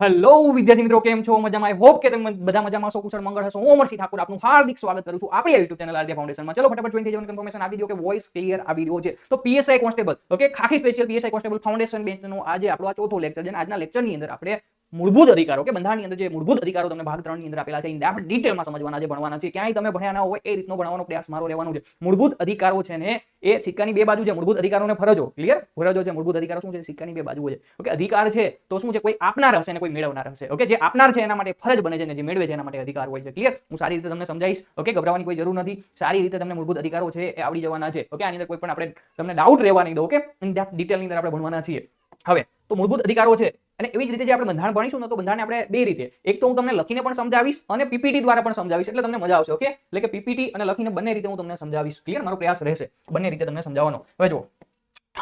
Hello વિદ્યાર્થી મિત્રો, કેમ છો? મજામાં? આઈ હોપ કે તમે બધા મજામાં છો કુશળ મંગળ હશો. હું અમરસિંહ ઠાકુર, આપનું હાર્દિક સ્વાગત કરું છું આપણી યુટ્યુબ ચેનલ આરતી ફાઉન્ડેશનમાં ચલો, ફટાફટ જોઈન થઈ જવાનું કન્ફર્મેશન આપી દો કે વોઇસ ક્લિયર આવી રહ્યો છે. તો પીએસઆઈ કોન્સ્ટેબલ ઓકે ખાખી સ્પેશિયલ પીએસઆઈ કોન્સ્ટેબલ ફાઉન્ડેશન બેચનો આજે આપણો આ ચોથો લેક્ચર છે આજના લેક્ચરની અંદર આપણે મૂળભૂત અધિકારો કે બંધારણની અંદર જે મૂળભૂત અધિકારો તમને ભાગ ત્રણની અંદર આપેલા છે ઇન ડેપ્થ ડિટેલમાં સમજવાના છે ભણવાના છે, ક્યાંય તમે ભણ્યા ના હોય એ રીતનો ભણવાનો પ્રયાસ મારો રહેવાનો છે. મૂળભૂત અધિકારો છે ને એ સિક્કાની બે બાજુ છે. મૂળભૂત અધિકારોને ફરજો. ક્લિયર ફરજો છે, મૂળભૂત અધિકારો શું છે? સિક્કાની બે બાજુ છે. ઓકે અધિકાર છે તો શું છે? કોઈ આપનાર હશે ને કોઈ મેળવનાર હશે. ઓકે જે આપનાર છે એના માટે ફરજ બને છે ને જે મેળવે છે એના માટે અધિકાર હોય છે. ક્લિયર હું સારી રીતે તમને સમજાવીશ. ઓકે ગભરાવાની કોઈ જરૂર નથી. સારી રીતે તમને મૂળભૂત અધિકારો છે એ આવડી જવાના છે. ઓકે આની અંદર કોઈ પણ આપણે તમને ડાઉટ રહેવા નહીં દો. ઓકે ઇન ડેપ્થ ડિટેલની અંદર આપણે ભણવાના છીએ. હવે, તો મૂળભૂત અધિકારો છે. અને એવી જ રીતે જે આપણે બંધારણ ભણીશું ને, તો બંધારણ આપણે બે રીતે, એક તો હું તમને લખીને પણ સમજાવીશ અને પીપીટી દ્વારા પણ સમજાવીશ, એટલે તમને મજા આવશે, ઓકે? એટલે કે પીપીટી અને લખીને બંને રીતે હું તમને સમજાવીશ. ક્લિયર મારો પ્રયાસ રહેશે. બંને રીતે તમને સમજાવવાનો. હવે જો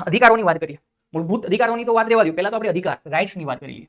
અધિકારોની વાત કરીએ. મૂળભૂત અધિકારોની તો વાત રહેવા દઉં પહેલા તો આપણે અધિકાર રાઇટ્સની વાત કરીએ.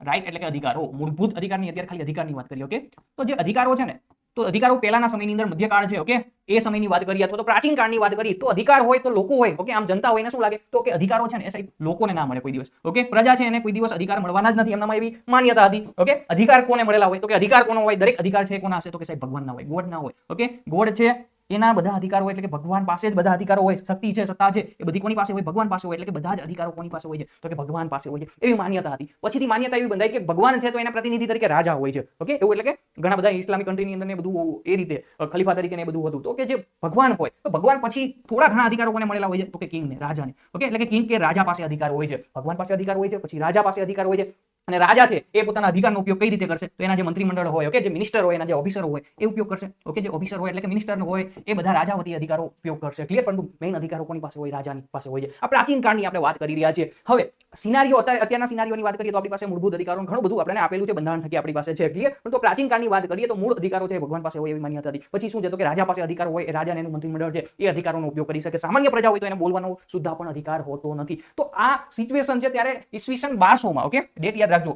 રાઈટ એટલે કે અધિકારો. મૂળભૂત અધિકારની, અત્યારે ખાલી અધિકારની વાત કરીએ, ઓકે? તો જે અધિકારો છે ને તો અધિકારો પહેલાના સમયની અંદર મધ્યકાળ છે ઓકે એ સમયની વાત કરીએ અથવા તો પ્રાચીન કાળની વાત કરીએ તો અધિકાર હોય તો લોકો હોય ઓકે આમ જનતા હોય એને શું લાગે? તો કે અધિકારો છે ને એ સાહેબ લોકોને ના મળે કોઈ દિવસ ઓકે પ્રજા છે એને કોઈ દિવસ અધિકાર મળવાના જ નથી એમનામાં એવી માન્યતા હતી ઓકે અધિકાર કોને મળેલા હોય? તો કે અધિકાર કોનો હોય? દરેક અધિકાર છે કોના હશે? તો કે સાહેબ ભગવાન ના હોય ગોડ ના હોય ઓકે ગોડ છે એના બધા અધિકારો હોય એટલે કે ભગવાન પાસે જ બધા અધિકારો હોય, શક્તિ છે, સત્તા છે, એ બધી કોની પાસે હોય? ભગવાન પાસે હોય એટલે કે બધા જ અધિકારો કોની પાસે હોય છે? તો કે ભગવાન પાસે હોય છે. એવી માન્યતા હતી. પછીથી માન્યતા એવી બંધાઈ કે ભગવાન છે તો એના પ્રતિનિધિ તરીકે રાજા હોય છે. ઓકે? એવું એટલે કે ઘણા બધા ઇસ્લામિક કન્ટ્રીની અંદર બધું એ રીતે ખલીફા તરીકે ને બધું હતું. તો કે જે ભગવાન હોય, તો ભગવાન પછી થોડા ઘણા અધિકારો કોને મળેલા હોય છે? તો કે કિંગ ને રાજાને. ઓકે? એટલે કે કિંગ કે રાજા પાસે અધિકાર હોય છે. ભગવાન પાસે અધિકાર હોય છે, પછી રાજા પાસે અધિકાર હોય છે. અને રાજા છે, એ પોતાના અધિકારનો ઉપયોગ કઈ રીતે કરશે? તો એના જે મંત્રીમંડળ હોય ઓકે જે મિનિસ્ટર હોય, એના જે ઓફિસરો હોય, એ ઉપયોગ કરશે. ઓકે જે ઓફિસર હોય, એટલે કે મિનિસ્ટર હોય, એ બધા રાજા વતી અધિકારો ઉપયોગ કરશે. ક્લિયર પરંતુ મેઇન અધિકારો કોની પાસે હોય, રાજાની પાસે હોય છે. આ પ્રાચીન કાળની આપણે વાત કરી રહ્યા છીએ. હવે સિનારીઓ અત્યારે, અત્યારના સિનારીઓની વાત કરીએ તો આપણી પાસે મૂળભૂત અધિકારો ઘણું બધું આપણને આપેલું છે, બંધારણ થકી આપણી પાસે છે. ક્લિયર પરંતુ પ્રાચીન કાળની વાત કરીએ તો મૂળ અધિકારો છે ભગવાન પાસે હોય એવી માન્યતા હતી. પછી શું છે? તો કે રાજા પાસે અધિકાર હોય, એ રાજાને એનું મંત્રીમંડળ છે, એ અધિકારોનો ઉપયોગ કરી શકે. સામાન્ય પ્રજા હોય તો એને બોલવાનો સુદ્ધા પણ અધિકાર હોતો નથી. તો આ સિચ્યુએશન છે ત્યારે ઈસવીસન બારસોમાં ઓકે ડેટ યાદ રાખજો.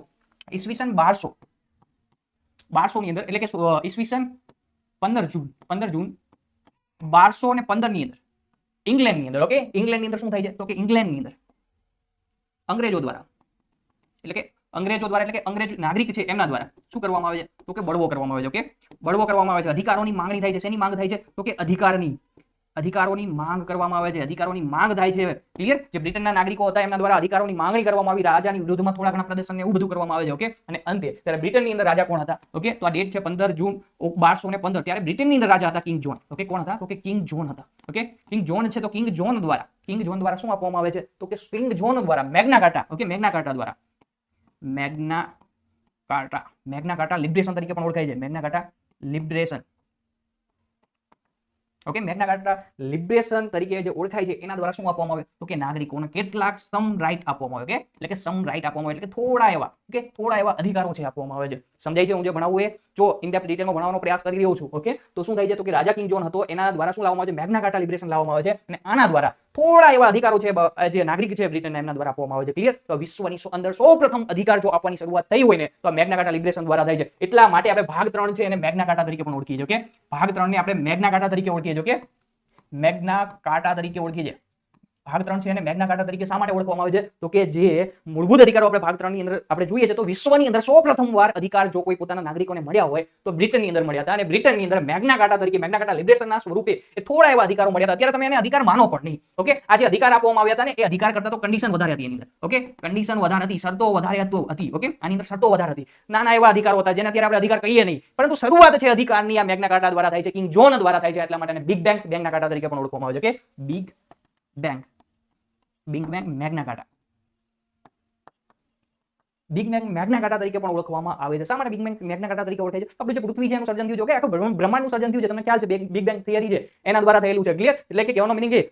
ઈસવીસન બારસો. બારસો ની અંદર, એટલે કે ઈસવીસન પંદર જૂન પંદર જૂન બારસો ને પંદરની અંદર. ઇંગ્લેન્ડની અંદર ઓકે ઇંગ્લેન્ડની અંદર શું થાય છે? તો કે ઇંગ્લેન્ડની અંદર. અંગ્રેજો દ્વારા. એટલે કે અંગ્રેજો દ્વારા, એટલે કે અંગ્રેજ નાગરિક છે એમના દ્વારા. શું કરવામાં આવે છે? તો કે બળવો કરવામાં આવે છે ઓકે બળવો કરવામાં આવે છે. અધિકારોની માંગણી થાય છે. શેની માંગ થાય છે? તો કે અધિકારની. અધિકારોની માંગ કરવામાં આવે છે, અધિકારોની માંગ થાય છે. ક્લિયર જે બ્રિટનના નાગરિકો હતા, એમના દ્વારા અધિકારોની માંગણી કરવામાં આવી, રાજાની વિરુદ્ધમાં થોડા ઘણા પ્રદર્શન એવું બધું કરવામાં આવે છે ઓકે અને અંતે, ત્યારે બ્રિટનની અંદર રાજા કોણ હતા ઓકે તો આ ડેટ છે પંદર જૂન બારસો ને પંદર. ત્યારે બ્રિટનની અંદર રાજા હતા કિંગ જોન ઓકે કોણ હતા? તો કે કિંગ જોન હતા ઓકે કિંગ જોન છે તો કિંગ જોન દ્વારા કિંગ જોન દ્વારા શું આપવામાં આવે છે? તો કે કિંગ જોન દ્વારા Magna Carta okay Magna Carta દ્વારા. Magna Carta Magna Carta liberation તરીકે પણ ઓળખાય છે. Magna Carta liberation okay Magna Carta liberation તરીકે જે ઓળખાય છે, એના દ્વારા શું આપવામાં આવે? તો કે નાગરિકોને કેટલાક સમ રાઈટ આપવામાં આવે, ઓકે? એટલે કે સમ રાઈટ આપવામાં આવે, એટલે કે થોડા એવા, ઓકે? થોડા એવા અધિકારો છે, આપવામાં આવે છે. સમજાય છે? હું જે ભણાવું એ જો ઇન ડિટેલમાં ભણાવવાનો પ્રયાસ કરી રહ્યો છું ઓકે તો શું થાય છે તો કે રાજા કિંગ જોન હતો, એના દ્વારા શું લાવવામાં આવે છે? મેગ્ના કાર્ટા લિબરેશન લાવવામાં આવે છે અને આના દ્વારા થોડા એવા અધિકારો છે જે નાગરિક છે બ્રિટન એમના દ્વારા આપવામાં આવે છે ક્લિયર તો વિશ્વની અંદર સૌ પ્રથમ અધિકાર જો આપવાની શરૂઆત થઈ હોય ને, તો મેગ્ના કાર્ટા લિબરેશન દ્વારા થાય છે. એટલા માટે આપણે ભાગ ત્રણ છે એને મેગ્ના તરીકે પણ ઓળખીએ છીએ ઓકે ભાગ ત્રણ ને આપણે મેગ્ના કાર્ટા તરીકે ઓળખીએ છીએ ઓકે મેગ્ના કાર્ટા તરીકે ઓળખીએ છીએ. ભાગ ત્રણ છે એને મેગ્ના કાર્ટા તરીકે શા માટે ઓળખવામાં આવે છે? તો કે જે મૂળભૂત અધિકારો આપણે ભાગ ત્રણની અંદર આપણે જોઈએ છે, તો વિશ્વની અંદર સૌ પ્રથમ વાર અધિકાર જો કોઈ પોતાના નાગરિકોને મળ્યા હોય, તો બ્રિટનની અંદર મળ્યા હતા અને બ્રિટનની અંદર મેગ્ના કાર્ટા તરીકે મેગ્ના કાર્ટા લિબરેશનના સ્વરૂપે એ થોડા એવા અધિકારો મળ્યા હતા. અત્યારે તમે એને અધિકાર માનો પણ નહીં ઓકે આ જે અધિકાર આપવામાં આવ્યા હતા ને, એ અધિકાર કરતા તો કન્ડિશન વધારે હતી એની અંદર ઓકે કન્ડિશન વધારે હતી, શરતો વધારે હતી ઓકે આની અંદર શરતો વધારે હતી. નાના એવા અધિકારો હતા જેને અત્યારે આપણે અધિકાર કહીએ નહીં, પરંતુ શરૂઆત છે અધિકારની, આ મેગ્ના કાર્ટા દ્વારા થાય છે, કિંગ જોન દ્વારા થાય છે, એટલા માટે બિગ બેંગ બેંગના કાર્ટા તરીકે પણ ઓળખવામાં આવે છે કે big bang big bang Magna big bang Magna તરીકે પણ ઓળખવામાં આવે છે. શા માટે બિગ બેંગ મેગ્ના તરીકે ઓળખાય છે? આપણે જે પૃથ્વી છે એનું સર્જન થયું છે, ઓકે? બ્રહ્માંડનું સર્જન થયું છે. તમને ખ્યાલ છે બિગ બેંગ થિયરી છે. એના દ્વારા થયેલું છે. ક્લિયર એટલે કે કહેવાનો મિનિંગ એ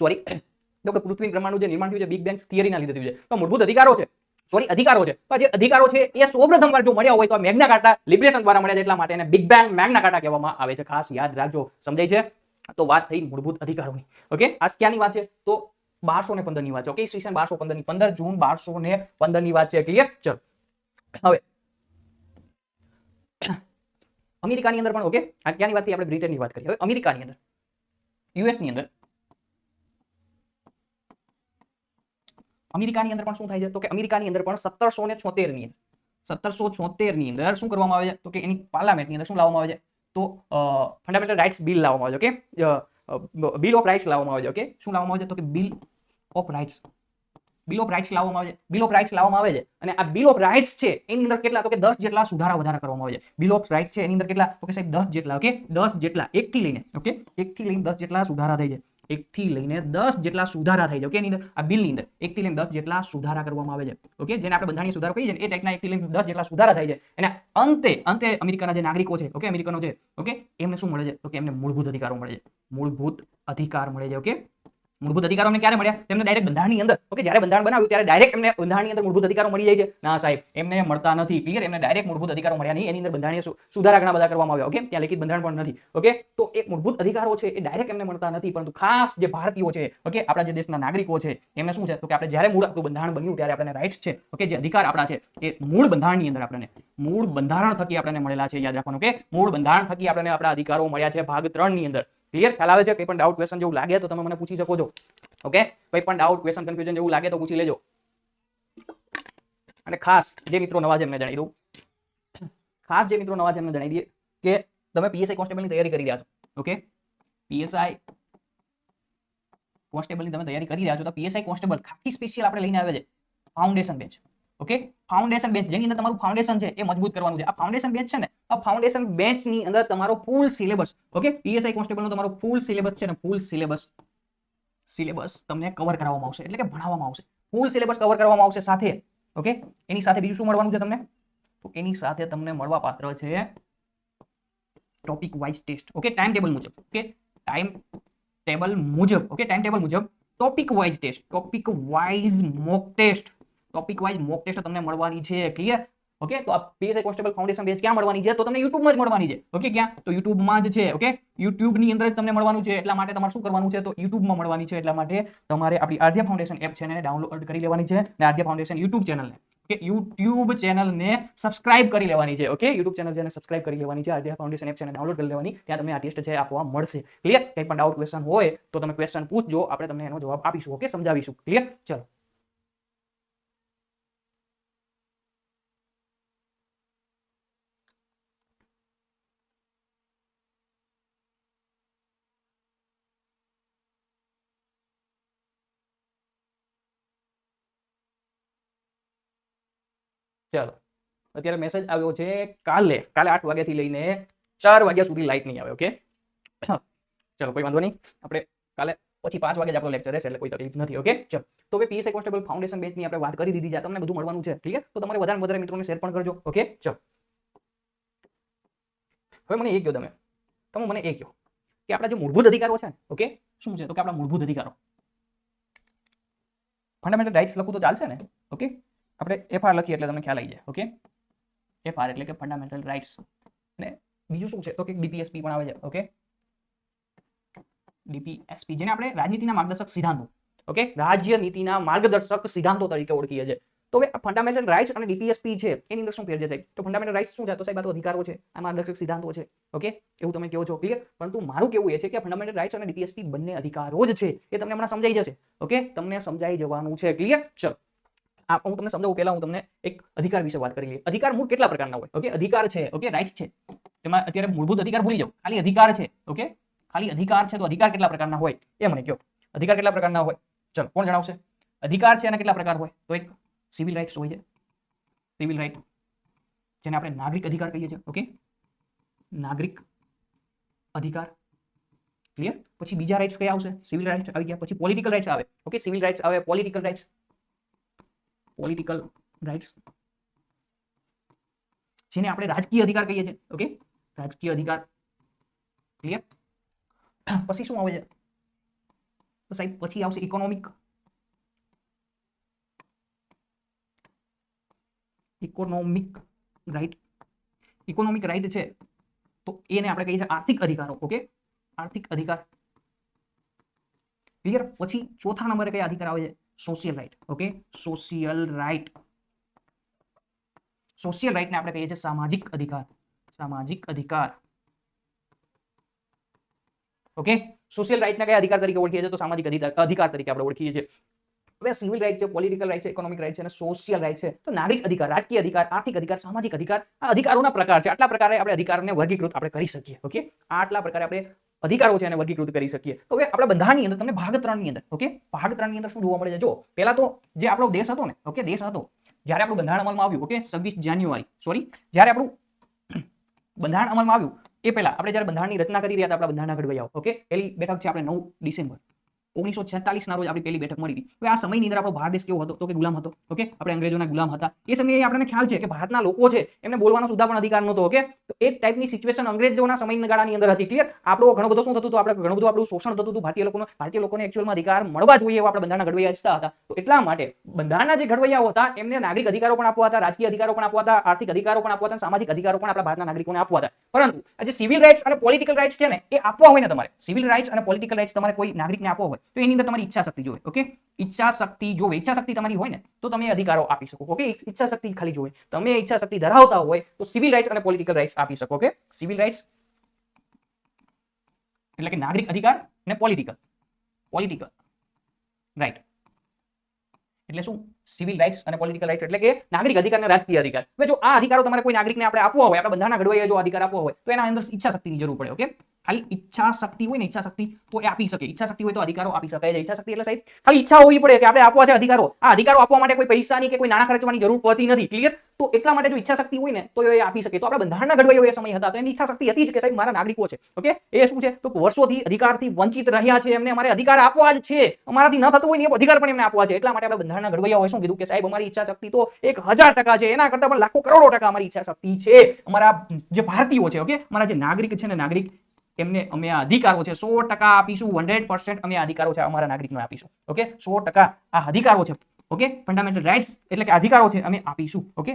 સોરી તો કે પૃથ્વી બ્રહ્માંડનું જે નિર્માણ થયું છે બિગ બેંગ થિયરીના લીધે થયું છે. તો મૂળભૂત અધિકારો છે. સોરી અધિકારો છે. જે અધિકારો છે, એ સૌપ્રથમ વાર જો મળ્યા હોય તો મેગ્ના કાર્ટા લિબરેશન દ્વારા મળ્યા એટલા માટે એને બિગ બેંગ મેગ્ના કાર્ટા કહેવામાં આવે છે. ખાસ યાદ રાખજો. સમજાય છે? તો વાત થઈ મૂળભૂત અધિકારોની. ઓકે આ ક્યાંની વાત છે? તો બારસો ને પંદરની વાત છે. ઓકે ઈસવીસન બારસો પંદરની પંદર જૂન બારસો ને પંદરની વાત છે. ક્લિયર ચલો. હવે, અમેરિકાની અંદર પણ ઓકે ક્યાંની વાત આપણે બ્રિટનની વાત કરીએ? હવે, અમેરિકાની અંદર. યુએસની અંદર. અમેરિકાની અંદર પણ શું થાય છે? તો કે અમેરિકાની અંદર પણ સત્તરસો ને ની સત્તરસો છોતેરની અંદર શું કરવામાં આવે છે? તો કે એની પાર્લામેન્ટની અંદર શું લાવવામાં આવે છે? તો ફંડામેન્ટલ રાઇટ્સ બિલ લાવવામાં આવજો કે બિલ ઓફ રાઇટ્સ લાવવામાં આવે છે ઓકે શું લાવવામાં આવે છે તો કે bill of rights bill of rights લાવવામાં આવે છે બિલ ઓફ રાઇટ્સ લાવવામાં આવે છે. અને આ બિલ ઓફ રાઇટ્સ છે, એની અંદર કેટલા? તો કે દસ જેટલા સુધારા વધારા કરવામાં આવે છે. બિલ ઓફ રાઇટ્સ છે, એની અંદર કેટલા? તો કે સાહેબ દસ જેટલા ઓકે દસ જેટલા એકથી લઈને ઓકે એકથી લઈને દસ જેટલા સુધારા થઈ છે. એક થી લઈને દસ જેટલા સુધારા થઈ છે ઓકે અંદર, આ બિલની અંદર એક થી લઈને દસ જેટલા સુધારા કરવામાં આવે છે ઓકે જેને આપણે બંધારણીય સુધારો કહીએ છીએ, એ ટાઈપના એક થી લઈને દસ જેટલા સુધારા થાય છે. અને અંતે અંતે અમેરિકાના જે નાગરિકો છે ઓકે અમેરિકનો છે ઓકે એમને શું મળે છે? તો કે એમને મૂળભૂત અધિકારો મળે છે. મૂળભૂત અધિકાર મળે છે ઓકે મૂળભૂત અધિકારો ક્યારે મળ્યા? તેમને ડાયરેક્ટ બંધારણની અંદર. ઓકે જ્યારે બંધારણ બનાવ્યું, ત્યારે ડાયરેક્ટ એમને બંધારણની અંદર મૂળભૂત અધિકારો મળી જાય છે. ના, સાહેબ, એમને મળતા નથી. ક્લિયર એમને ડાયરેક્ટ મૂળભૂત અધિકારો મળ્યા નહીં. એની અંદર બંધારણીય સુધારા ઘણા બધા કરવામાં આવ્યા. ઓકે ત્યાં લેખિત બંધારણ પણ નથી. ઓકે તો એક મૂળભૂત અધિકારો છે, એ ડાયરેક્ટ એમને મળતા નથી. પરંતુ ખાસ જે ભારતીયો છે ઓકે આપણા જે દેશના નાગરિકો છે, એમને શું છે? તો કે આપણે જ્યારે મૂળ આપણું બંધારણ બન્યું, ત્યારે આપણને રાઇટ્સ છે. ઓકે જે અધિકાર આપણા છે, એ મૂળ બંધારણની અંદર આપણને, મૂળ બંધારણ થકી આપણને મળેલા છે. યાદ રાખવાનું કે મૂળ બંધારણ થકી આપણને આપણા અધિકારો મળ્યા છે, ભાગ ત્રણની અંદર. ક્લિયર ખ્યાલ આવે છે? કંઈ પણ ડાઉટ ક્વેશ્ચન જેવું લાગે તો તમે મને પૂછી શકો છો. ઓકે કંઈ પણ ડાઉટ ક્વેશ્ચન કન્ફ્યુઝન જેવું લાગે તો પૂછી લેજો. અને ખાસ જે મિત્રો નવા છે એમને જણાવી દઉં. ખાસ જે મિત્રો નવા છે એમને જણાવી દઈએ કે તમે પીએસઆઈ કોન્સ્ટેબલની તૈયારી કરી રહ્યા છો. ઓકે પીએસઆઈ કોન્સ્ટેબલની તમે તૈયારી કરી રહ્યા છો તો પીએસઆઈ કોન્સ્ટેબલ ખાખી સ્પેશિયલ આપણે લઈને આવે છે. Foundation batch okay? Foundation batch જેની અંદર તમારું ફાઉન્ડેશન છે, એ મજબૂત કરવાનું છે. આ ફાઉન્ડેશન બેચ છે ને, આ ફાઉન્ડેશન બેચની અંદર તમારો ફૂલ સિલેબસ ઓકે? પીએસઆઈ કોન્સ્ટેબલનો તમારો ફૂલ સિલેબસ છે ને ફૂલ સિલેબસ સિલેબસ તમને કવર કરાવવામાં આવશે. એટલે કે ભણાવવામાં આવશે. ફૂલ સિલેબસ કવર કરવામાં આવશે સાથે, ઓકે? એની સાથે બીજું શું મળવાનું છે તમને? તો એની સાથે તમને મળવા પાત્ર છે topic wise test okay? Time table મુજબ, ઓકે? ટાઈમ ટેબલ મુજબ, ઓકે? ટાઈમ ટેબલ મુજબ topic wise test topic wise mock test topic wise mock test તમને મળવાની છે ક્લિયર ઓકે તો આ પીએસઆઈ કોન્સ્ટેબલ ફાઉન્ડેશન બેચ ક્યાં મળવાની છે? તો તમને યુટ્યુબમાં જ મળવાની છે. ઓકે ક્યાં? તો યુટ્યુબમાં જ છે ઓકે યુટ્યુબની અંદર જ તમને મળવાનું છે, એટલા માટે તમારે શું કરવાનું છે? તો યુટ્યુબમાં મળવાની છે, એટલા માટે તમારે આપણી આધ્યા ફાઉન્ડેશન એપ છે ને ડાઉનલોડ કરી લેવાની છે અને આધ્યા ફાઉન્ડેશન યુટ્યુબ ચેનલને ઓકે યુટ્યુબ ચેનલને સબસ્ક્રાઇબ કરી લેવાની છે ઓકે યુટ્યુબ ચેનલ જેને સબસ્ક્રાઇબ કરી લેવાની છે આધ્યા ફાઉન્ડેશન એપ છે ડાઉનલોડ કરી લેવાની, ત્યાં તમને આ ટેસ્ટ છે આપવા મળશે. ક્લિયર કંઈ પણ ડાઉટ ક્વેશ્ચન હોય તો તમે ક્વેશ્ચન પૂછજો, આપણે તમને એનો જવાબ આપીશું ઓકે સમજાવીશું. ક્લિયર ચાલો. અત્યારે મેસેજ આવ્યો છે કાલે કાલે આઠ વાગ્યાથી લઈને ચાર વાગ્યા સુધી લાઈટ નહીં આવે ઓકે ચલો, કોઈ વાંધો નહીં. આપણે કાલે પછી પાંચ વાગે જ આપણો લેક્ચર રહેશે એટલે કોઈ તકલીફ નથી ઓકે ચલો, તો હવે પીએસઆઈ કોન્સ્ટેબલ ફાઉન્ડેશન બેચની આપણે વાત કરી દીધી છે તમને બધું મળવાનું છે, ઠીક તો તમારે વધારે વધારે મિત્રોને શેર પણ કરજો ઓકે ચલો. હવે મને એ કહો તમે તમે મને એ કહો કે આપણા જે મૂળભૂત અધિકારો છે ઓકે શું છે? તો કે આપણા મૂળભૂત અધિકારો. ફંડામેન્ટલ રાઇટ્સ લખું તો ચાલશે ને ઓકે આપણે એફઆર લખીએ એટલે તમને ખ્યાલ આવી જાય ઓકે એફઆર એટલે કે ફંડામેન્ટલ રાઇટ્સ અને બીજું શું છે? તો કે ડીપીએસપી પણ આવે છે ઓકે ડીપીએસપી જેને આપણે રાજનીતિના માર્ગદર્શક સિદ્ધાંતો ઓકે રાજ્ય નીતિના માર્ગદર્શક સિદ્ધાંતો તરીકે ઓળખીએ છીએ. તો હવે ફંડામેન્ટલ રાઇટ્સ અને ડીપીએસપી છે, એની અંદર શું ફેર છે તો ફંડામેન્ટલ રાઇટ્સ શું છે? તો સાહેબ, આ તો અધિકારો છે, આ માર્ગદર્શક સિદ્ધાંતો છે ઓકે એવું તમે કહો છો ક્લિયર પરંતુ મારું કેવું એ છે કે ફંડામેન્ટલ રાઇટ્સ અને ડીપીએસપી બંને અધિકારો જ છે, એ તમને હમણાં સમજાઈ જશે ઓકે તમને સમજાઈ જવાનું છે ક્લિયર ચલો. હું તમને સમજાવું પહેલા હું તમને એક અધિકાર વિશે વાત કરી લઈએ અધિકાર મૂળ કેટલા પ્રકારના હોય? ઓકે અધિકાર છે ઓકે રાઇટ્સ છે. એમાં અત્યારે મૂળભૂત અધિકાર ભૂલી જાઓ. ખાલી અધિકાર છે ઓકે ખાલી અધિકાર છે તો અધિકાર કેટલા પ્રકારના હોય? એ મને કહો અધિકાર કેટલા પ્રકારના હોય? ચલો, કોણ જણાવશે? અધિકાર છે એના કેટલા પ્રકાર હોય? તો એક સિવિલ રાઇટ્સ હોય છે. સિવિલ રાઇટ જેને આપણે નાગરિક અધિકાર કહીએ છીએ ઓકે નાગરિક અધિકાર. ક્લિયર પછી બીજા રાઇટ્સ કયા આવશે? સિવિલ રાઇટ્સ આવી ગયા. પછી પોલિટિકલ રાઇટ્સ આવે ઓકે સિવિલ રાઇટ્સ આવે પોલિટિકલ રાઇટ્સ પોલિટિકલ રાઇટ્સ જેને આપણે રાજકીય અધિકાર કહીએ છીએ. ઓકે રાજકીય અધિકાર. ક્લિયર પછી શું આવે છે? તો સાહેબ, પછી આવશે economic economic right economic right છે. તો એને આપણે કહીએ છીએ આર્થિક અધિકારો. ઓકે આર્થિક અધિકાર. ક્લિયર પછી ચોથા નંબરે કયા અધિકાર આવે છે? Social right okay social right social રાઈટને આપણે કહીએ છીએ સામાજિક અધિકાર. સામાજિક અધિકાર. ઓકે સોશિયલ રાઈટના કયા અધિકાર તરીકે ઓળખીએ છીએ? તો સામાજિક અધિકાર તરીકે આપણે ઓળખીએ છીએ. સિવિલ રાઇટ છે પોલિટિકલ રાઇટ છે ઇકોનોમિક રાઇટ છે અને સોશિયલ રાઇટ છે. તો નાગરિક અધિકાર, રાજકીય અધિકાર, આર્થિક અધિકાર, સામાજિક અધિકાર, આ અધિકારોના પ્રકાર છે. આટલા પ્રકારે આપણે અધિકારને વર્ગીકૃત આપણે કરી શકીએ ઓકે આટલા પ્રકારે આપણે અધિકારો છે એને વર્ગીકૃત કરી શકીએ. તો હવે આપણા બંધારણની અંદર, તમને ભાગ ત્રણની અંદર ઓકે ભાગ ત્રણની અંદર શું જોવા મળે છે? જો, પહેલા તો જે આપણો દેશ હતો ને ઓકે દેશ હતો, જ્યારે આપણું બંધારણ અમલમાં આવ્યું ઓકે છવ્વીસ જાન્યુઆરી સોરી જ્યારે આપણું બંધારણ અમલમાં આવ્યું, એ પહેલા આપણે જ્યારે બંધારણની રચના કરી રહ્યા હતા, આપણા બંધારણના ઘડવૈયાઓ ઓકે પહેલી બેઠક છે આપણે નવ ડિસેમ્બર. ઓગણીસો છેતાલીસ ના રોજ આપણી પહેલી બેઠક મળી હતી. આ સમયની અંદર આપણો ભારત દેશ કેવો હતો? તો કે ગુલામ હતો. ઓકે? આપણે અંગ્રેજોના ગુલામ હતા. એ સમયે આપણને ખ્યાલ છે કે ભારતના લોકો છે, એમને બોલવાનો સુધા પણ અધિકાર નહોતો, ઓકે? તો એ ટાઈપની સિચ્યુએશન અંગ્રેજોના સમયગાળાની અંદર હતી. ક્લિયર આપણો ઘણો બધો શું થતું હતું? આપણે ઘણું બધું આપણું શોષણ થતું હતું. ભારતીય લોકોને ભારતીય લોકોને એકચ્યુઅલમાં અધિકાર મળવા જોઈએ એવા આપણે બંધારણના ઘડવૈયા ઇચ્છતા હતા. તો એટલા માટે બંધારણના જે ઘડવૈયાઓ હતા, એમને નાગરિક અધિકારો પણ આપવા હતા, રાજકીય અધિકારો પણ આપવા હતા, આર્થિક અધિકારો પણ આપવા હતા, સામાજિક અધિકારો પણ આપણા ભારતના નાગરિકોને આપવા હતા. પરંતુ આજે સિવિલ રાઇટ્સ અને પોલિટિકલ રાઇટ્સ છે ને, એ આપવા હોય ને તમારે. સિવિલ રાઇટ્સ અને પોલિટિકલ રાઇટ્સ તમારે કોઈ નાગરિકને આપવા હોય. તો એની અંદર તમારી ઈચ્છા શક્તિ જોવે ઓકે ઈચ્છા શક્તિ જોવે. ઈચ્છા શક્તિ તમારી હોય ને, તો તમે અધિકારો આપી શકો ઓકે ઈચ્છા શક્તિ ખાલી જોવે. તમે ઈચ્છા શક્તિ ધરાવતા હોય, તો સિવિલ રાઇટ્સ અને પોલિટિકલ રાઇટ્સ આપી શકો ઓકે સિવિલ રાઇટ્સ એટલે કે નાગરિક અધિકાર અને પોલિટિકલ પોલિટિકલ રાઇટ એટલે શું? સિવિલ રાઇટ્સ અને પોલિટિકલ રાઇટ એટલે કે નાગરિક અધિકાર અને રાજકીય અધિકાર. હવે જો આ અધિકારો તમારે કોઈ નાગરિકને આપણે આપવા હોય, આપણે બંધારણ ઘડવાઈએ જો અધિકાર આપવો હોય, તો એના અંદર ઈચ્છા શક્તિની જરૂર પડે ઓકે ખાલી ઈચ્છા શક્તિ હોય ને ઈચ્છા શક્તિ તો એ આપી શકે ઈચ્છા શક્તિ હોય તો અધિકારો આપી શકાય ઈચ્છા શક્તિ એટલે સાહેબ ખાલી ઈચ્છા હોવી પડે કે આપણે આપવા છે અધિકારો આ અધિકારો આપવા માટે કોઈ પૈસાની કે કોઈ નાણાં ખર્ચવાની જરૂર પડતી નથી ક્લિયર તો એટલા માટે જો ઈચ્છા શક્તિ હોય ને તો એ આપી શકે તો આપણે બંધારણના ઘડવૈયાઓ એ સમય હતા તો એની ઈચ્છા શક્તિ હતી જ કે સાહેબ મારા નાગરિકો છે ઓકે એ શું છે તો વર્ષોથી અધિકારથી વંચિત રહ્યા છે એમને અમારે અધિકાર આપવા જ છે અમારાથી ન થતું હોય ને એ અધિકાર પણ એમને આપવા છે એટલા માટે આપણે બંધારણના ઘડવૈયાઓએ શું કીધું કે સાહેબ અમારી ઈચ્છા શક્તિ તો એક હજાર ટકા છે એના કરતા પણ લાખો કરોડો ટકા અમારી ઈચ્છા શક્તિ છે અમારા જે ભારતીયો છે ઓકે અમારા જે નાગરિક છે ને નાગરિક એમને અમે આ અધિકારો છે, સો ટકા આપીશું હંડ્રેડ પર્સન્ટ અમે અધિકારો છે, અમારા નાગરિકને આપીશું. ઓકે સો ટકા આ અધિકારો છે. ઓકે ફંડામેન્ટલ રાઇટ્સ એટલે કે અધિકારો છે, અમે આપીશું. ઓકે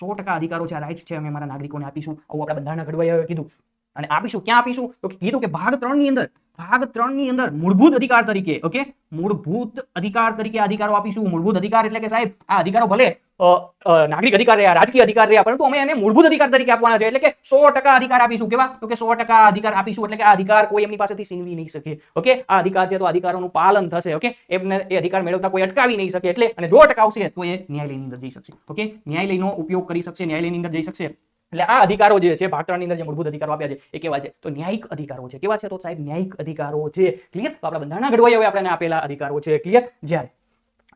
સો ટકા અધિકારો છે, આ રાઇટ્સ છે, અમે અમારા નાગરિકોને આપીશું. આવું આપણા બંધારણ ઘડવૈયાઓએ કીધું. અને આપીશું. ક્યાં આપીશું? તો કીધું કે ભાગ ત્રણની અંદર. ભાગ ત્રણની અંદર મૂળભૂત અધિકાર તરીકે ઓકે મૂળભૂત અધિકાર તરીકે અધિકારો આપીશું. મૂળભૂત અધિકાર એટલે કે સાહેબ, આ અધિકારો ભલે નાગરિક અધિકાર રહ્યા, રાજકીય અધિકાર રહ્યા, પરંતુ અમે એને મૂળભૂત અધિકાર તરીકે આપવાના છે. એટલે કે સો અધિકાર આપીશું, કેવા? તો કે સો અધિકાર આપીશું, એટલે કે આ અધિકાર કોઈ એમની પાસેથી છીનવી નહીં શકે. ઓકે? આ અધિકાર છે તો અધિકારોનું પાલન થશે, ઓકે? એમને એ અધિકાર મેળવતા કોઈ અટકાવી નહીં શકે, એટલે અને જો અટકાવશે, તો એ ન્યાયાલયની અંદર જઈ શકશે. ઓકે? ન્યાયાલયનો ઉપયોગ કરી શકશે, ન્યાયાલયની અંદર જઈ શકશે. એટલે આ અધિકારો જે છે ભારતની અંદર જે મૂળભૂત અધિકારો આપ્યા છે, એ કેવા છે? તો ન્યાયિક અધિકારો છે. કેવા છે? તો સાહેબ, ન્યાયિક અધિકારો છે. ક્લિયર? તો આપણા બંધારણના ઘડવૈયાઓએ આપણે આપેલા અધિકારો છે. ક્લિયર? જ્યારે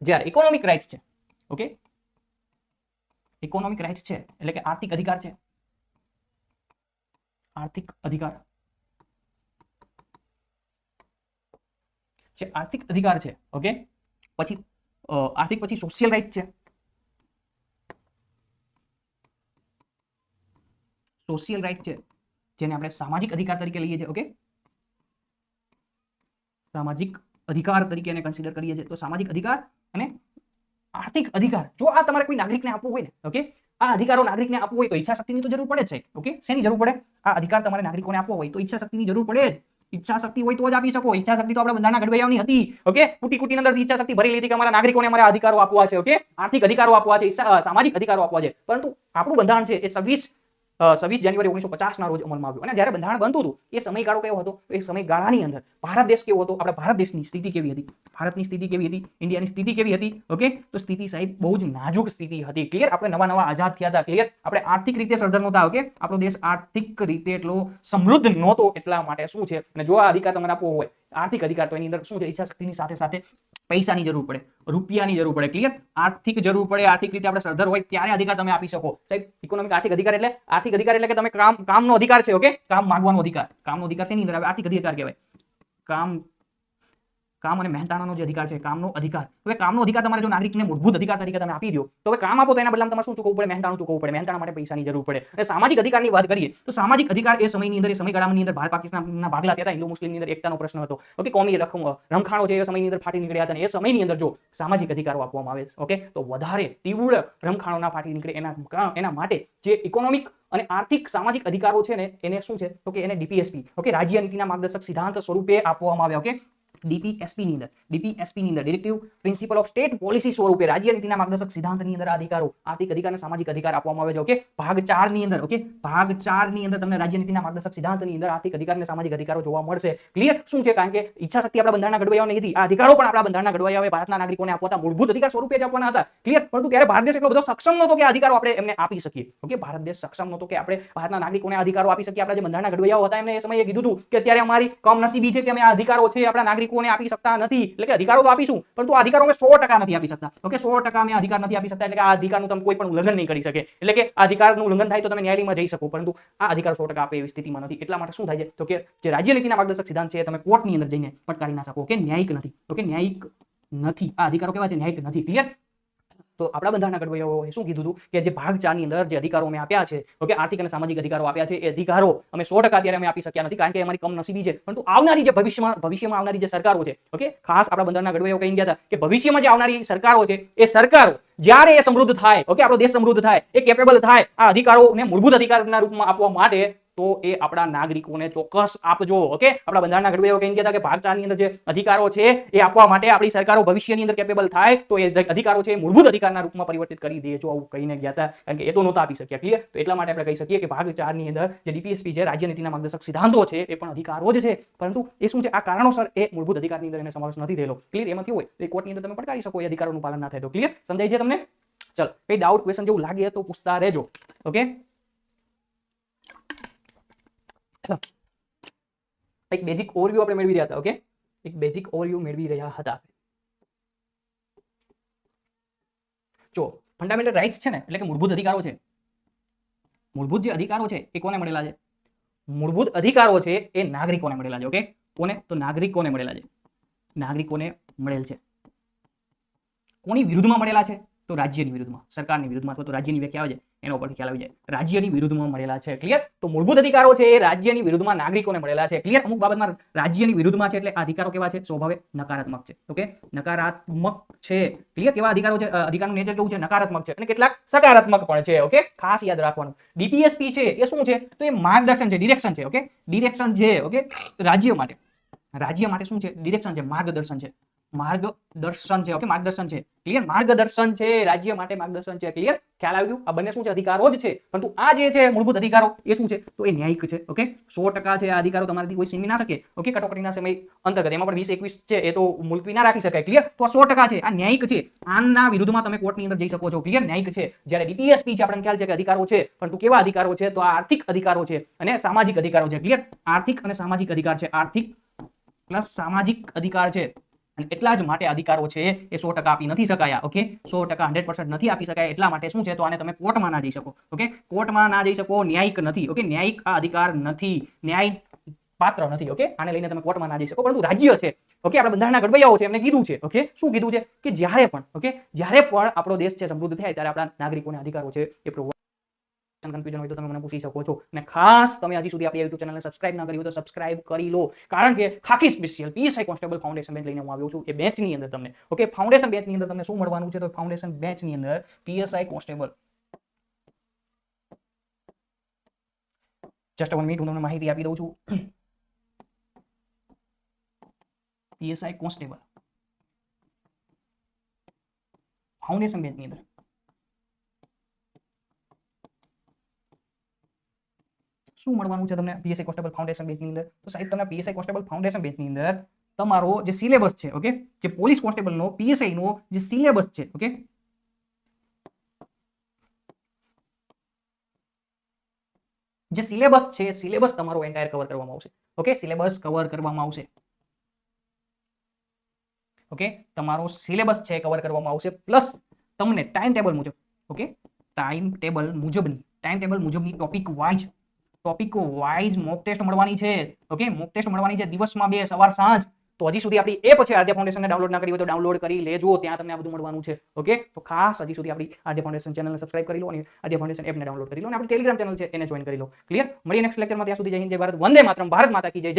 જ્યારે ઇકોનોમિક રાઇટ્સ છે. ઓકે? ઇકોનોમિક રાઇટ્સ છે, એટલે કે આર્થિક અધિકાર છે. આર્થિક અધિકાર. છે આર્થિક અધિકાર છે ઓકે પછી આર્થિક પછી સોશિયલ રાઇટ છે. સોશિયલ રાઇટ છે, જેને આપણે સામાજિક અધિકાર તરીકે લઈએ છીએ ઓકે સામાજિક અધિકાર તરીકે એને કન્સિડર કરીએ છીએ. તો સામાજિક અધિકાર અને આર્થિક અધિકાર. જો આ તમારે કોઈ નાગરિકને આપવું હોય ને ઓકે આ અધિકારો નાગરિકને આપવું હોય તો ઈચ્છા શક્તિની તો જરૂર પડે છે ઓકે શેની જરૂર પડે? આ અધિકાર તમારે નાગરિકોને આપવો હોય તો ઈચ્છા શક્તિની જરૂર પડે જ. ઈચ્છા શક્તિ હોય તો જ આપી શકો. ઈચ્છા શક્તિ તો આપણે બંધારણના ઘડવૈયાઓની હતી ઓકે કુટી કુટી અંદર ઈચ્છા શક્તિ ભરી લીધી કે અમારા નાગરિકોને અમારા અધિકારો આપવા છે ઓકે આર્થિક અધિકારો આપવા છે સામાજિક અધિકારો આપવા છે. પરંતુ આપણું બંધારણ છે એ છવ્વીસ છવ્વીસ જાન્યુઆરી ઓગણીસો પચાસ ના રોજ અમલમાં આવ્યું. અને જ્યારે બંધારણ બનતું હતું, એ સમયગાળો કેવો હતો? એ સમયગાળાની અંદર ભારત દેશ કેવો હતો? આપણા ભારત દેશની સ્થિતિ કેવી હતી? ભારતની સ્થિતિ કેવી હતી? ઇન્ડિયાની સ્થિતિ કેવી હતી? ઓકે? તો સ્થિતિ સાહેબ, બહુ જ નાજુક સ્થિતિ હતી. ક્લિયર? આપણે નવા નવા આઝાદ થયા હતા. ક્લિયર? આપણે આર્થિક રીતે સર્જન નહોતા, ઓકે? આપણો દેશ આર્થિક રીતે એટલો સમૃદ્ધ નહોતો એટલા માટે શું છે? અને જો આ અધિકાર તમને આપવો હોય, આર્થિક અધિકાર તો એની અંદર શું છે? ઈચ્છા શક્તિની સાથે સાથે પૈસાની જરૂર પડે, રૂપિયાની જરૂર પડે ક્લિયર આર્થિક જરૂર પડે, આર્થિક રીતે આપણે સરદાર હોય ત્યારે અધિકાર તમે આપી શકો. સાહેબ ઇકોનોમિક આર્થિક અધિકાર એટલે, આર્થિક અધિકાર એટલે કે તમે કામ, કામનો અધિકાર છે ઓકે કામ માંગવાનો અધિકાર. કામનો અધિકાર છે નહીં આર્થિક અધિકાર કહેવાય. કામ કામ અને મહેનતાણાનો જે અધિકાર છે, કામનો અધિકાર. હવે કામનો અધિકાર તમારે જો નાગરિકને મૂળભૂત અધિકાર તરીકે તમે આપી દો તો હવે કામ આપો તો એના બદલામાં તમારે શું ચૂકવવું પડે? મહેનતાણું ચૂકવવું પડે. મહેનતાણા માટે પૈસાની જરૂર પડે. અને સામાજિક અધિકારની વાત કરીએ, તો સામાજિક અધિકાર એ સમયની અંદર, એ સમયગાળાની અંદર ભારત પાકિસ્તાનના ભાગલા હતા, હિન્દુ મુસ્લિમની અંદર એકતાનો પ્રશ્ન હતો. ઓકે, કોમી રકમ રમખાણો એ સમયની અંદર ફાટી નીકળ્યા હતા અને એ સમયની અંદર જો સામાજિક અધિકારો આપવામાં આવે, ઓકે, તો વધારે તીવ્ર રમખાણો ના ફાટી નીકળે એના એના માટે જે ઇકોનોમિક અને આર્થિક સામાજિક અધિકારો છે ને, એને શું છે? તો કે એને ડીપીએસપી, ઓકે, રાજ્ય નીતિના માર્ગદર્શક સિદ્ધાંત સ્વરૂપે આપવામાં આવ્યા, ઓકે ડીપીએસપી ની અંદર. ડીપીએસપી ની અંદર directive principle of state policy સ્વરૂપે રાજ્ય નીતિના માર્ગદર્શક સિદ્ધાંતની અંદર અધિકારો, આર્થિક અધિકાર અને સામાજિક અધિકાર આપવામાં આવે છે ઓકે ભાગ ચારની અંદર ઓકે ભાગ ચારની અંદર તમને રાજ્ય નીતિના માર્ગદર્શક સિદ્ધાંતની અંદર આર્થિક અધિકાર અને સામાજિક અધિકારો જોવા મળશે. ક્લિયર શું છે? કારણ કે ઈચ્છા શક્તિ આપણા બંધારણના ઘડવૈયાઓને હતી આ અધિકારો પણ આપણા બંધારણના ઘડવૈયાઓએ ભારતના નાગરિકોને આપવાતા મૂળભૂત અધિકાર સ્વરૂપે જ આપવાના હતા. ક્લિયર પરંતુ ત્યારે ભારત દેશ એટલો બધો સક્ષમ નહોતો કે અધિકારો આપણે એમને આપી શકીએ. ઓકે ભારત દેશ સક્ષમ નહોતો કે આપણે ભારતના નાગરિકોને અધિકારો આપી શકીએ. આપણા જે બંધારણના ઘડવૈયાઓ હતા એમને એ સમયે કીધું હતું કે અત્યારે અમારી કમનસીબી છે કે અમે આ અધિકારો છે, આપણા નાગરિકોને આપી શકતા નથી? એટલે કે અધિકારો તો આપીશું, પરંતુ આ અધિકારો અમે નથી આપી શકતા. ઓકે, સો અમે અધિકાર નથી આપી શકતા, એટલે કે આ અધિકારનું તમે કોઈ પણ ઉલ્લંઘન નહીં કરી શકે. એટલે કે આ અધિકારનું ઉલ્લંઘન થાય તો તમે ન્યાયાલયમાં જઈ શકો, પરંતુ આ અધિકાર સો આપે એવી સ્થિતિમાં નથી. એટલા માટે શું થાય છે? તો કે જે રાજ્ય નીતિના માર્ગદર્શક સિદ્ધાંત છે તમે કોર્ટની અંદર જઈને પડકારી ના શકો કે ન્યાયિક નથી, ઓકે? ન્યાયિક નથી. આ અધિકારો કેવા છે? ન્યાયિક નથી. ક્લિયર તો આપણા બંધારણના ઘડવૈયાઓએ શું કીધું હતું? કે જે ભાગ ચારની અંદર જે અધિકારો અમે આપ્યા છે ઓકે આર્થિક અને સામાજિક અધિકારો આપ્યા છે, એ અધિકારો અમે સો ટકા અત્યારે અમે આપી શક્યા નથી, કારણ કે અમારી કમનસીબી છે. પરંતુ આવનારી જે ભવિષ્યમાં ભવિષ્યમાં આવનારી જે સરકારો છે, ઓકે? ખાસ આપણા બંધારણના ઘડવૈયાઓ કહી ગયા હતા કે ભવિષ્યમાં જે આવનારી સરકારો છે, એ સરકારો જ્યારે એ સમૃદ્ધ થાય, ઓકે? આપણો દેશ સમૃદ્ધ થાય, એ કેપેબલ થાય, આ અધિકારોને મૂળભૂત અધિકારના રૂપમાં આપવા માટે તો એ આપણા નાગરિકોને ચોક્કસ આપજો ઓકે આપણા બંધારણના ઘડવૈયાઓ કહી ગયા કે ભાગ ચારની અંદર જે અધિકારો છે, એ આપવા માટે આપણી સરકારો ભવિષ્યની અંદર કેપેબલ થાય, તો એ અધિકારો છે મૂળભૂત અધિકારના રૂપમાં પરિવર્તિત કરી દેજો, આવું કહીને ગયા હતા. કારણ કે એ તો નહોતા આપી શક્યા ક્લિયર તો એટલા માટે આપણે કહી શકીએ કે ભાગ ચારની અંદર જે ડીપીએસપી છે, રાજ્ય નીતિના માર્ગદર્શક સિદ્ધાંતો છે, એ પણ અધિકારો જ છે. પરંતુ એ શું છે? આ કારણોસર એ મૂળભૂત અધિકારની અંદર એને સમાવેશ નથી થયેલો. ક્લિયર એમાં કેવું હોય તો કોર્ટની અંદર તમે પડકારી શકો, એ અધિકારોનું પાલન ના થાય તો. ક્લિયર સમજાય છે તમને? ચલો. કઈ ડાઉટ ક્વેશ્ચન જેવું લાગે તો પૂછતા રહેજો ઓકે એક બેઝિક ઓવરવ્યુ આપણે મેળવી રહ્યા હતા ઓકે એક બેઝિક ઓવરવ્યુ મેળવી રહ્યા હતા. જો ફંડામેન્ટલ રાઇટ્સ છે ને, એટલે કે મૂળભૂત અધિકારો છે. મૂળભૂત જે અધિકારો છે, એ કોને મળેલા છે? મૂળભૂત અધિકારો છે, એ નાગરિકોને મળેલા છે ઓકે કોને? તો નાગરિકોને મળેલા છે. નાગરિકોને મળેલ છે. કોની વિરુદ્ધમાં મળેલા છે? તો રાજ્યની વિરુદ્ધમાં, સરકારની વિરુદ્ધમાં, અથવા તો રાજ્યની વ્યાખ્યા આવે છે, એના ઉપરથી ખ્યાલ આવી જાય. રાજ્યની વિરુદ્ધમાં મળેલા છે ક્લિયર તો મૂળભૂત અધિકારો છે એ રાજ્યની વિરુદ્ધમાં નાગરિકોને મળેલા છે. ક્લિયર અમુક બાબતમાં રાજ્યની વિરુદ્ધમાં છે એટલે આ અધિકારો કેવા છે? સ્વભાવે નકારાત્મક છે. ઓકે નકારાત્મક છે. ક્લિયર કેવા અધિકારો છે? અધિકારનું નેચર કેવું છે? નકારાત્મક છે. અને કેટલાક સકારાત્મક પણ છે ઓકે ખાસ યાદ રાખવાનું. ડીપીએસપી છે એ શું છે? તો એ માર્ગદર્શન છે ડિરેક્શન છે ઓકે ડિરેક્શન છે ઓકે રાજ્ય માટે. રાજ્ય માટે શું છે? ડિરેક્શન છે, માર્ગદર્શન છે. માર્ગદર્શન છે. ઓકે માર્ગદર્શન છે. ક્લિયર માર્ગદર્શન છે. રાજ્ય માટે માર્ગદર્શન છે. ક્લિયર ખ્યાલ આવ્યું આ બંને શું છે? અધિકારો જ છે. પરંતુ આ જે છે, મૂળભૂત અધિકારો, એ શું છે? તો એ ન્યાયિક છે. ઓકે સો છે આ અધિકારો તમારાથી કોઈ છીનવી ના શકે. ઓકે કટોકટીના સમય અંતર્ગત. એમાં પણ વીસ, એકવીસ છે, એ તો મુલતવી ના રાખી શકાય. ક્લિયર તો સો ટકા છે. આ ન્યાયિક છે. આના વિરુદ્ધમાં તમે કોર્ટની અંદર જઈ શકો છો. ક્લિયર ન્યાયિક છે. જ્યારે ડીપીએસપી છે, આપણને ખ્યાલ છે કે અધિકારો છે, પરંતુ કેવા અધિકારો છે? તો આ આર્થિક અધિકારો છે અને સામાજિક અધિકારો છે. ક્લિયર આર્થિક અને સામાજિક અધિકાર છે. આર્થિક પ્લસ સામાજિક અધિકાર છે. અને એટલા જ માટે અધિકારો છે એ સો ટકા આપી નથી શકાયા ઓકે સો ટકા હંડ્રેડ નથી આપી શકાય, એટલા માટે શું છે? તો આને તમે કોર્ટમાં ના જઈ શકો ઓકે કોર્ટમાં ના જઈ શકો, ન્યાયિક નથી ઓકે ન્યાયિક આ અધિકાર નથી ન્યાય પાત્ર નથી ઓકે આને લઈને તમે કોર્ટમાં ના જઈ શકો, પરંતુ રાજ્ય છે ઓકે આપણે બંધારણના ઘડવૈયાઓ છે, એમને કીધું છે ઓકે શું કીધું છે? કે જ્યારે પણ ઓકે જ્યારે પણ આપણો દેશ છે, સમૃદ્ધ થાય, ત્યારે આપણા નાગરિકોને અધિકારો છે એ કન્ફ્યુઝન હોય તો તમે મને પૂછી શકો છો. અને ખાસ તમે હજી સુધી આપણી યુટ્યુબ ચેનલને સબસ્ક્રાઇબ ના કરી હોય તો સબસ્ક્રાઇબ કરી લો. કારણ કે ખાખી special PSI constable foundation batch લઈને હું આવ્યો છું. એ બેચની અંદર તમને. ઓકે ફાઉન્ડેશન બેચની અંદર તમને શું મળવાનું છે? તો ફાઉન્ડેશન બેચની અંદર PSI constable just one minute હું તમને માહિતી આપી દઉં છું. પીએસઆઈ કોન્સ્ટેબલ ફાઉન્ડેશન બેચની અંદર. શું મળવાનું છે તમને? પીએસઆઈ કોન્સ્ટેબલ ફાઉન્ડેશન બેચની અંદર? તો સાહેબ તમને પીએસઆઈ કોન્સ્ટેબલ ફાઉન્ડેશન બેચની અંદર તમારો જે સિલેબસ છે ઓકે જે પોલીસ કોન્સ્ટેબલનો પીએસઆઈ નો જે સિલેબસ છે ઓકે જે સિલેબસ છે સિલેબસ તમારો એન્ટાયર કવર કરવામાં આવશે ઓકે સિલેબસ કવર કરવામાં આવશે. ઓકે તમારો સિલેબસ છે કવર કરવામાં આવશે. પ્લસ તમને ટાઈમ ટેબલ મુજબ ઓકે ટાઈમ ટેબલ મુજબની ટાઈમ ટેબલ મુજબની topic wise topic wise mock test મળવાની છે. ઓકે મોક ટેસ્ટ મળવાની છે દિવસમાં બે, સવાર, સાંજ. તો હજી સુધી આપણી એ પછી આદ્ય ફાઉન્ડેશનને ડાઉનલોડ ના કરી હોય તો ડાઉનલોડ કરી લેજો. ત્યાં તમને આ બધું મળવાનું છે. ઓકે તો ખાસ હજી સુધી આપણી આદ્ય ફાઉન્ડેશન ચેનલને સબસ્ક્રાઇબ કરી લો અને આદ્ય ફાઉન્ડેશન એપને ડાઉનલોડ કરી લો અને આપણી ટેલિગ્રામ ચેનલ છે, એને જોઈન કરી લો. ક્લિયર મળીએ નેક્સ્ટ લેક્ચરમાં ત્યાં સુધી જય હિન્દ ભારત. વંદે માતરમ. ભારત માતા કી જય.